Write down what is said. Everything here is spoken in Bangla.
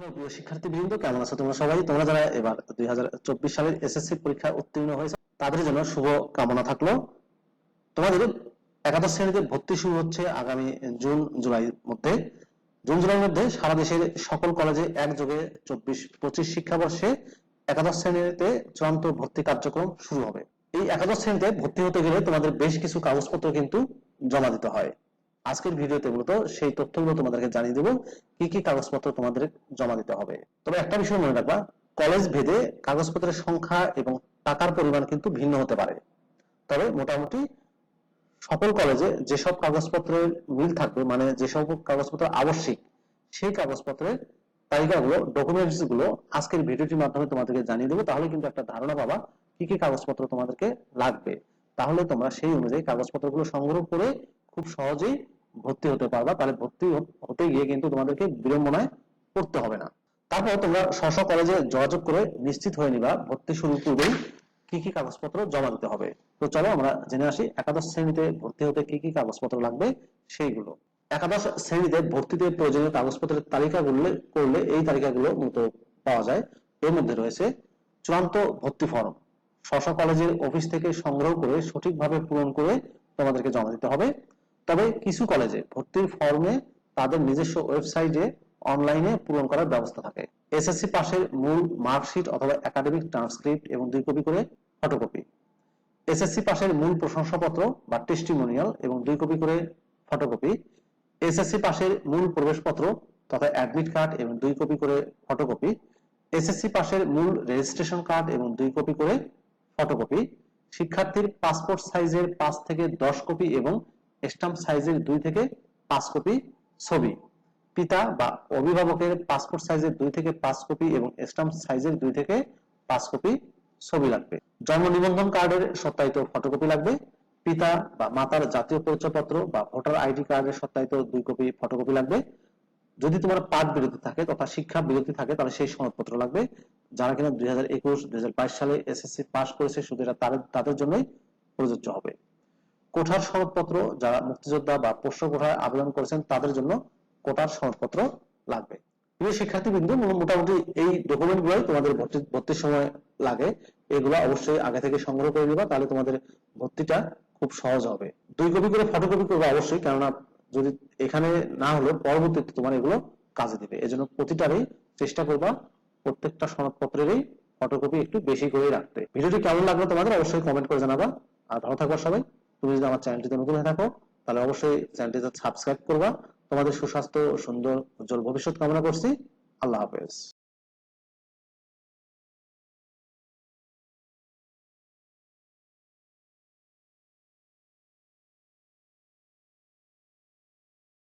হ্যালো প্রিয় কেমন আছো? তোমরা সবাই, তোমরা যারা এবার দুই সালের এসএসসি পরীক্ষায় উত্তীর্ণ হয়েছে, তাদের জন্য শুভ কামনা থাকল। তোমাদের একাদশ শ্রেণীতে ভর্তি শুরু হচ্ছে আগামী জুন মধ্যে। জুন জুলাইয়ের মধ্যে সারা দেশের সকল কলেজে একযোগে চব্বিশ, পঁচিশ শিক্ষাবর্ষে একাদশ শ্রেণীতে চূড়ান্ত ভর্তি কার্যক্রম শুরু হবে। এই একাদশ শ্রেণীতে ভর্তি হতে গেলে তোমাদের বেশ কিছু কাগজপত্র কিন্তু জমা দিতে হয়। আজকের ভিডিওতে মূলত সেই তথ্যগুলো তোমাদেরকে জানিয়ে দেবো, কি কি কাগজপত্র তোমাদের জমা দিতে হবে। তবে একটা বিষয় মনে রাখবা কলেজ ভেদে কাগজপত্রের সংখ্যা এবং টাকার পরিমাণ কিন্তু ভিন্ন হতে পারে। তবে মোটামুটি সকল কলেজে যেসব কাগজপত্রের মিল থাকবে মানে যেসব কাগজপত্র আবশ্যিক, সেই কাগজপত্রের তালিকাগুলো ডকুমেন্টসগুলো আজকের ভিডিওটির মাধ্যমে তোমাদেরকে জানিয়ে দেবো, তাহলে কিন্তু একটা ধারণা পাবা কি কি কাগজপত্র তোমাদেরকে লাগবে। তাহলে তোমরা সেই অনুযায়ী কাগজপত্রগুলো সংগ্রহ করে খুব সহজেই ভর্তি হতে পারবা, তাহলে ভর্তি হতে গিয়ে কিন্তু তোমাদেরকে বিড়ম্বনায় পড়তে হবে না। তারপর তোমরা স্ব কলেজে যোগাযোগ করে নিশ্চিত হয়ে নিবা, ভর্তি শুরুর পূর্বেই কি কি কাগজপত্র জমা দিতে হবে। তো চলো আমরা জেনে আসি, একাদশ শ্রেণীতে ভর্তি হতে কি কি কাগজপত্র লাগবে, সেইগুলো। একাদশ শ্রেণীতে ভর্তিতে প্রয়োজনীয় কাগজপত্রের তালিকা করলে করলে এই তালিকাগুলো মূলত পাওয়া যায়। এর মধ্যে রয়েছে চূড়ান্ত ভর্তি ফর্ম। স্ব কলেজের অফিস থেকে সংগ্রহ করে সঠিকভাবে পূরণ করে তোমাদেরকে জমা দিতে হবে। তবে কিছু কলেজে ভর্তির ফর্মে তাদের নিজস্ব ওয়েবসাইটে অনলাইনে পূরণ করার ব্যবস্থা থাকে। এসএসসি পাশের মূল মার্কশিট অথবা একাডেমিক ট্রান্সক্রিপ্ট এবং দুই কপি করে ফটোকপি এসএসসি পাশের মূল প্রশংসাপত্র বা টেস্টিমোনিয়াল এবং দুই কপি করে ফটোকপি এসএসসি পাশের মূল প্রবেশপত্র তথা অ্যাডমিট কার্ড এবং দুই কপি করে ফটোকপি এসএসসি পাশের মূল রেজিস্ট্রেশন কার্ড এবং দুই কপি করে ফটোকপি শিক্ষার্থীর পাসপোর্ট সাইজের পাঁচ থেকে দশ কপি এবং স্টাম্প সাইজের দুই থেকে পাঁচ কপি ছবি। পিতা বা অভিভাবকের পাসপোর্ট সাইজের দুই থেকে পাঁচ কপি এবং স্টাম্প সাইজের দুই থেকে পাঁচ কপি ছবি লাগবে। জন্ম নিবন্ধন কার্ডের সত্যায়িত ফটোকপি লাগবে। পিতা বা মাতার জাতীয় পরিচয়পত্র বা ভোটার আইডি কার্ডের সত্যায়িত দুই কপি ফটোকপি লাগবে। যদি তোমার পাঠ বিরতি থাকে তথা শিক্ষা বিরতি থাকে তাহলে সেই সনদপত্র লাগবে। যারা কিনা দুই হাজার একুশ, দুই হাজার বাইশ সালে এসএসসি পাস করেছে, শুধু তাদের জন্যই প্রযোজ্য হবে। কোঠার সনদপত্র যারা মুক্তিযোদ্ধা বা পোষ্য কোঠায় আবেদন করেছেন, তাদের জন্য কোটার সনদপত্র লাগবে। প্রিয় শিক্ষার্থীবৃন্দ মোটামুটি এই ডকুমেন্ট গুলোই তোমাদের ভর্তি, ভর্তির সময় লাগে। এগুলো অবশ্যই আগে থেকে সংগ্রহ করে নিবা, তাহলে তোমাদের ভর্তিটা খুব সহজ হবে। দুই কপি করে ফটোকপি করবে অবশ্যই, কেননা যদি এখানে না হলে পরবর্তীতে তোমার এগুলো কাজে দিবে। এজন্য প্রতিটারই চেষ্টা করবা প্রত্যেকটা সনদপত্রেরই ফটোকপি একটু বেশি করে রাখতে। ভিডিওটি কেমন লাগল তোমাদের অবশ্যই কমেন্ট করে জানাবা। আর ভালো থাকবা সবাই। তুমি যদি আমার চ্যানেলটিতে নতুন হয়ে থাকো, তাহলে অবশ্যই চ্যানেলটিতে সাবস্ক্রাইব করবা। তোমাদের সুস্বাস্থ্য সুন্দর উজ্জ্বল ভবিষ্যৎ কামনা করছি। আল্লাহ হাফেজ।